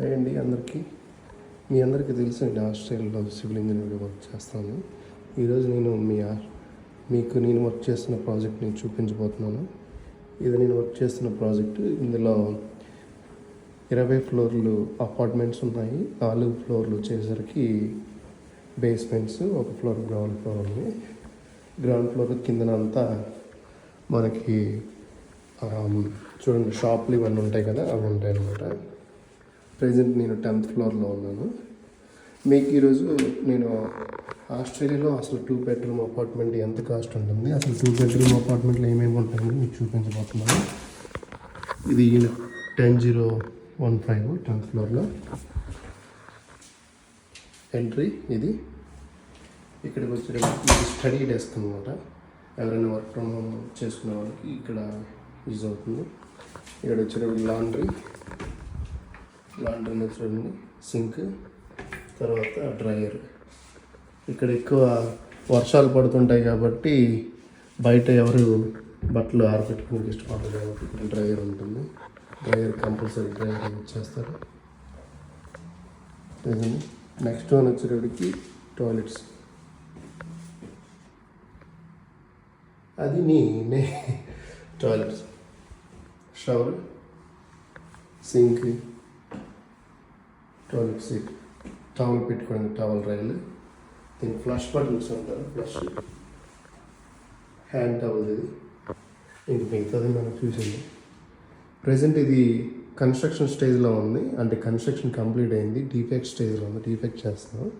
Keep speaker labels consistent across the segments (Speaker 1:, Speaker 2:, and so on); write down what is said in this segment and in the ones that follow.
Speaker 1: Hi అండి అందరికీ. మీ అందరికీ తెలుసు నేను ఆస్ట్రేలియాలో సివిల్ ఇంజనీర్ వర్క్ చేస్తాను. ఈరోజు నేను మీ మీకు నేను వర్క్ చేస్తున్న ప్రాజెక్ట్ని చూపించబోతున్నాను. ఇది నేను వర్క్ చేస్తున్న ప్రాజెక్ట్. ఇందులో ఇరవై ఫ్లోర్లు అపార్ట్మెంట్స్ ఉన్నాయి. నాలుగు ఫ్లోర్లు వచ్చేసరికి బేస్మెంట్స్ ఒక ఫ్లోర్ గ్రౌండ్ ఫ్లోర్ ఉంది. గ్రౌండ్ ఫ్లోర్ కిందనంతా మనకి చూడండి షాప్లు ఇవన్నీ ఉంటాయి కదా అవి ఉంటాయి అన్నమాట ప్రజెంట్ నేను టెన్త్ ఫ్లోర్లో ఉన్నాను. మీకు ఈరోజు నేను ఆస్ట్రేలియాలో అసలు టూ బెడ్రూమ్ అపార్ట్మెంట్ ఎంత కాస్ట్ ఉంటుంది? అసలు టూ బెడ్రూమ్ అపార్ట్మెంట్లో ఏమేమి ఉంటాయని మీకు చూపించబోతున్నాను. ఇది ten zero one five tenth ఫ్లోర్లో. ఎంట్రీ ఇది. ఇక్కడికి వచ్చేటప్పుడు స్టడీ డెస్క్ అనమాట ఎవరైనా వర్క్ ఫ్రమ్ హోమ్ చేసుకునే వాళ్ళకి ఇక్కడ యూజ్ అవుతుంది. ఇక్కడ వచ్చేటప్పుడు లాండ్రీ. లాండ్రీ చూడండి. సింక్ తర్వాత డ్రయర్. ఇక్కడ ఎక్కువ వర్షాలు పడుతుంటాయి కాబట్టి బయట ఎవరు బట్టలు ఆరబెట్టుకోవడానికి ఇష్టపడరు కాబట్టి ఇక్కడ డ్రయర్ ఉంటుంది. డ్రయర్ కంపల్సరీ డ్రయర్ ఇచ్చేస్తారు నెక్స్ట్ వన్ వచ్చేటప్పటికి టాయిలెట్స్. అది నీ నే toilets. Shower sink toilet seat towel పెట్టుకోండి టవల్ రైలు దీన్ని ఫ్లష్ బటన్స్ ఉంటారు ఫ్లష్ హ్యాండ్ టవల్ ఇది. ఇంక మిగతాది మనం చూసింది ప్రజెంట్ ఇది కన్స్ట్రక్షన్ స్టేజ్లో ఉంది. అంటే కన్స్ట్రక్షన్ కంప్లీట్ అయింది. డీఫెక్ట్ స్టేజ్లో ఉంది. డీఫెక్ట్ చేస్తాం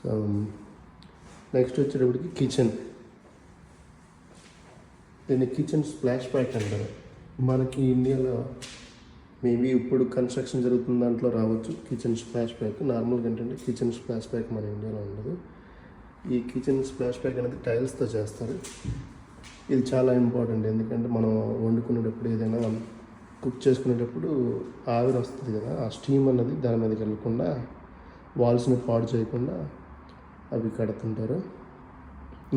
Speaker 1: సో నెక్స్ట్ వచ్చేటప్పటికి కిచెన్ దీన్ని కిచెన్ స్ప్లాష్ ప్యాక్ అంటారు. మనకి ఇండియాలో మేబీ ఇప్పుడు కన్స్ట్రక్షన్ జరుగుతున్న దాంట్లో రావచ్చు. కిచెన్ స్ప్లాష్ ప్యాక్ నార్మల్గా ఏంటంటే కిచెన్ స్ప్లాష్ ప్యాక్ మన ఇండియాలో ఉండదు. ఈ కిచెన్ స్ప్లాష్ ప్యాక్ అనేది టైల్స్తో చేస్తారు. ఇది చాలా ఇంపార్టెంట్ ఎందుకంటే మనం వండుకునేటప్పుడు ఏదైనా కుక్ చేసుకునేటప్పుడు ఆవిరి వస్తుంది కదా ఆ స్టీమ్ అన్నది దాని మీదకి వెళ్ళకుండా వాల్స్ని పాడు చేయకుండా అవి కడుతుంటారు.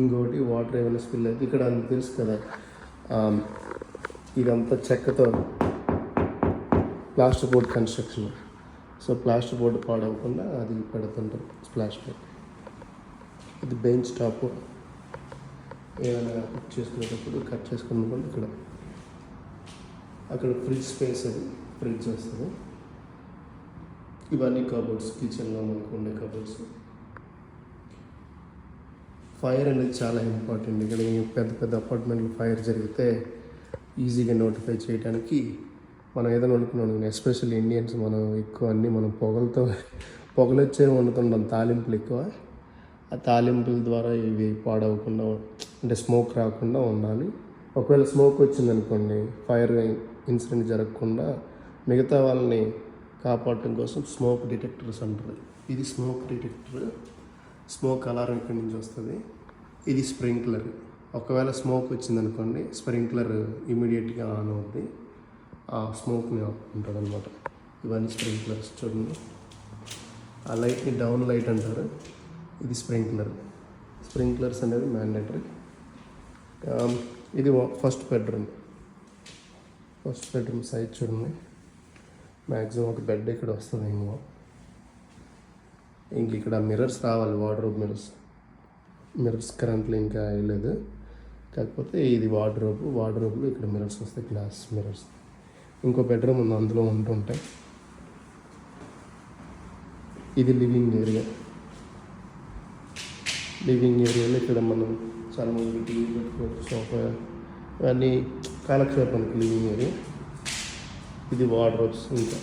Speaker 1: ఇంకొకటి వాటర్ ఏమైనా స్పిల్ అయితే ఇక్కడ అంత తెలుసు కదా ఇదంతా చెక్కతో plaster board construction. So plaster board పాడవకుండా అది పెడుతుంటారు స్ప్లాష్ ప్యాక్ ఇది బెంచ్ టాప్. ఏమైనా కుక్ చేసుకునేటప్పుడు కట్ చేసుకున్నప్పుడు ఇక్కడ అక్కడ ఫ్రిడ్జ్ స్పేస్ అది ఫ్రిడ్జ్ వస్తుంది. ఇవన్నీ కబోర్డ్స్ కిచెన్లో మనకు ఉండే కబోర్డ్స్. ఫైర్ అనేది చాలా ఇంపార్టెంట్. ఇక్కడ పెద్ద పెద్ద అపార్ట్మెంట్లో ఫైర్ జరిగితే ఈజీగా నోటిఫై చేయడానికి మనం ఏదైనా వండుకున్నాం ఎస్పెషల్లీ ఇండియన్స్ మనం ఎక్కువ అన్నీ మనం పొగలతో పొగలొచ్చే వండుతుంటాం తాలింపులు ఎక్కువ. ఆ తాలింపుల ద్వారా ఇవి పాడవకుండా అంటే స్మోక్ రాకుండా ఉండాలి. ఒకవేళ స్మోక్ వచ్చిందనుకోండి ఫైర్ ఇన్సిడెంట్ జరగకుండా మిగతా వాళ్ళని కాపాడటం కోసం స్మోక్ డిటెక్టర్స్ అంటారు ఇది స్మోక్ డిటెక్టర్ స్మోక్ అలారం ఇక్కడి నుంచి వస్తుంది. ఇది స్ప్రింక్లర్ ఒకవేళ స్మోక్ వచ్చిందనుకోండి స్ప్రింక్లర్ ఇమీడియట్గా ఆన్ అవుద్ది. ఆ స్మోక్ని ఉంటుంది అనమాట ఇవన్నీ స్ప్రింక్లర్స్ చూడండి. ఆ లైట్ని డౌన్ లైట్ అంటారు. ఇది స్ప్రింక్లర్. స్ప్రింక్లర్స్ అనేది మ్యాండేటరీ. ఇది first bedroom. First bedroom size చూడండి. మ్యాక్సిమం ఒక బెడ్ ఇక్కడ వస్తుంది ఏమో ఇంక ఇక్కడ మిర్రర్స్ రావాలి వార్డ్రోబ్ మిర్రర్స్. మిర్రర్స్ కరెంట్లో ఇంకా వేయలేదు కాకపోతే ఇది వార్డ్రోబ్ వార్డ్రోబ్లో ఇక్కడ మిర్రర్స్ వస్తాయి గ్లాస్ మిర్రర్స్. ఇంకో బెడ్రూమ్ ఉంది అందులో ఉంటుంటాయి ఇది లివింగ్ ఏరియా. లివింగ్ ఏరియాలో ఇక్కడ మనం చాలా మంది టీవీ పెట్టుకోవచ్చు సోఫా ఇవన్నీ కాలక్షేపానికి లివింగ్ ఏరియా. ఇది వార్డ్రోబ్స్ ఇంకా.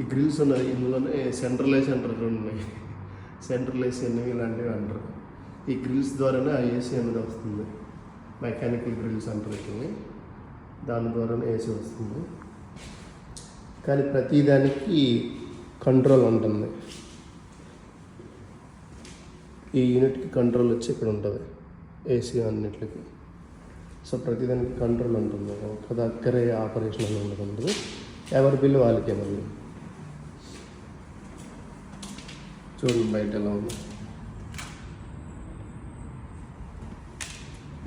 Speaker 1: ఈ గ్రిల్స్ ఉన్నాయి ఇందులోనే సెంట్రలైజ్ అంటారు ఉన్నాయి. సెంట్రలైజ్ ఎన్నివి ఇలాంటివి అంటారు. ఈ గ్రిల్స్ ద్వారానే ఆ ఏసీ అనేది వస్తుంది. మెకానికల్ గ్రిల్స్ అంటారు వీటిని దాని ద్వారానే ఏసీ వస్తుంది. కానీ ప్రతిదానికి కంట్రోల్ ఉంటుంది. ఈ యూనిట్కి కంట్రోల్ వచ్చి ఇక్కడ ఉంటుంది. ఏసీ అన్నిటికి. సో ప్రతిదానికి కంట్రోల్ ఉంటుంది. ఒక దగ్గరే ఆపరేషన్ అని ఉండదు ఎవరి బిల్లు వాళ్ళకే మళ్ళీ చూడండి బయట ఎలా ఉంది.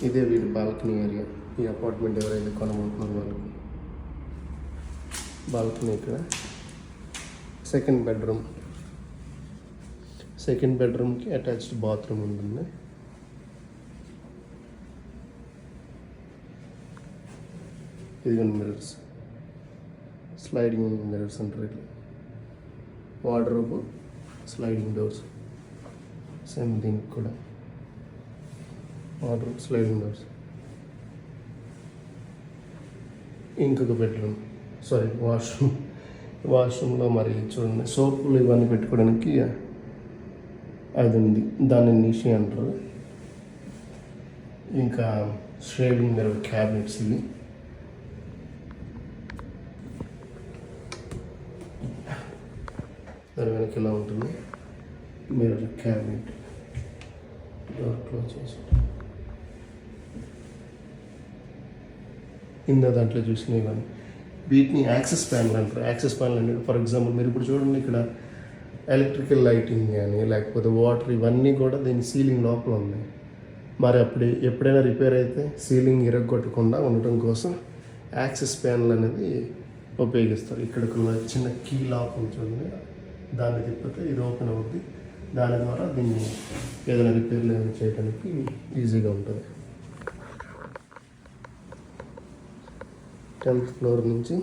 Speaker 1: ఇదే వీడి బాల్కనీ ఏరియా. ఈ అపార్ట్మెంట్ ఎవరైతే కొనబోతున్నారు వాళ్ళకి? బాల్కనీ ఇక్కడ. Second bedroom. సెకండ్ బెడ్రూమ్కి అటాచ్డ్ బాత్రూమ్ ఉంటుంది ఇదిగోండి మిరర్స్ స్లైడింగ్ మిరర్స్ అంటారు ఇట్లా వార్డ్రోబ్ స్లైడింగ్ డోర్స్. సేమ్ దీనికి కూడా. వాటర్ స్లైడింగ్ డోర్స్ ఇంకొక బెడ్రూమ్ సారీ వాష్రూమ్ వాష్రూమ్లో మరి చూడండి. సోపులు ఇవన్నీ పెట్టుకోవడానికి అది ఉంది దాన్ని నిషి అంటారు. ఇంకా షేవింగ్ మిరర్ క్యాబినెట్స్ ఇవి. దాని వెనక ఇలా ఉంటుంది. మిరర్ క్యాబినెట్ డోర్ క్లోజ్ చేసి కింద దాంట్లో చూసిన ఇవన్నీ. వీటిని యాక్సెస్ ప్యానల్ అంటారు. యాక్సెస్ ప్యానల్ అంటే ఫర్ ఎగ్జాంపుల్ మీరు ఇప్పుడు చూడండి ఇక్కడ ఎలక్ట్రికల్ లైటింగ్ కానీ లేకపోతే వాటర్ ఇవన్నీ కూడా దీని సీలింగ్ లోపల ఉన్నాయి. మరి అప్పుడు ఎప్పుడైనా రిపేర్ అయితే సీలింగ్ ఇరగొట్టకుండా ఉండటం కోసం యాక్సెస్ ప్యానల్ అనేది ఉపయోగిస్తారు. ఇక్కడ చిన్న కీ లాక్ చూడండి. దాన్ని తిప్పితే ఇది ఓపెన్ అవుద్ది. దాని ద్వారా దీన్ని ఏదైనా రిపేర్లు ఏమైనా చేయడానికి ఈజీగా ఉంటుంది. టెన్త్ ఫ్లోర్ నుంచి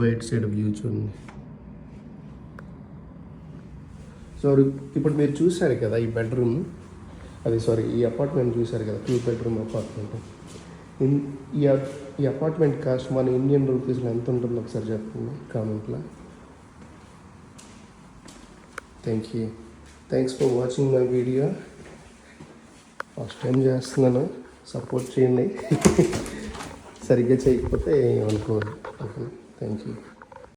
Speaker 1: బయట సైడ్ వ్యూ చూడండి. సో ఇప్పుడు మీరు చూశారు కదా ఈ బెడ్రూమ్? అది సారీ ఈ అపార్ట్మెంట్ చూశారు కదా టూ బెడ్రూమ్ అపార్ట్మెంట్. ఇన్ ఈ ఈ అపార్ట్మెంట్ కాస్ట్ మన ఇండియన్ రూపీస్లో ఎంత ఉంటుందో ఒకసారి చెప్పండి కామెంట్లో. Thank you thanks for watching my video first time చేస్తున్నాను. సపోర్ట్ చేయండి. సరిగ్గా చేయకపోతే ఏమనుకోండి ఓకే థ్యాంక్ యూ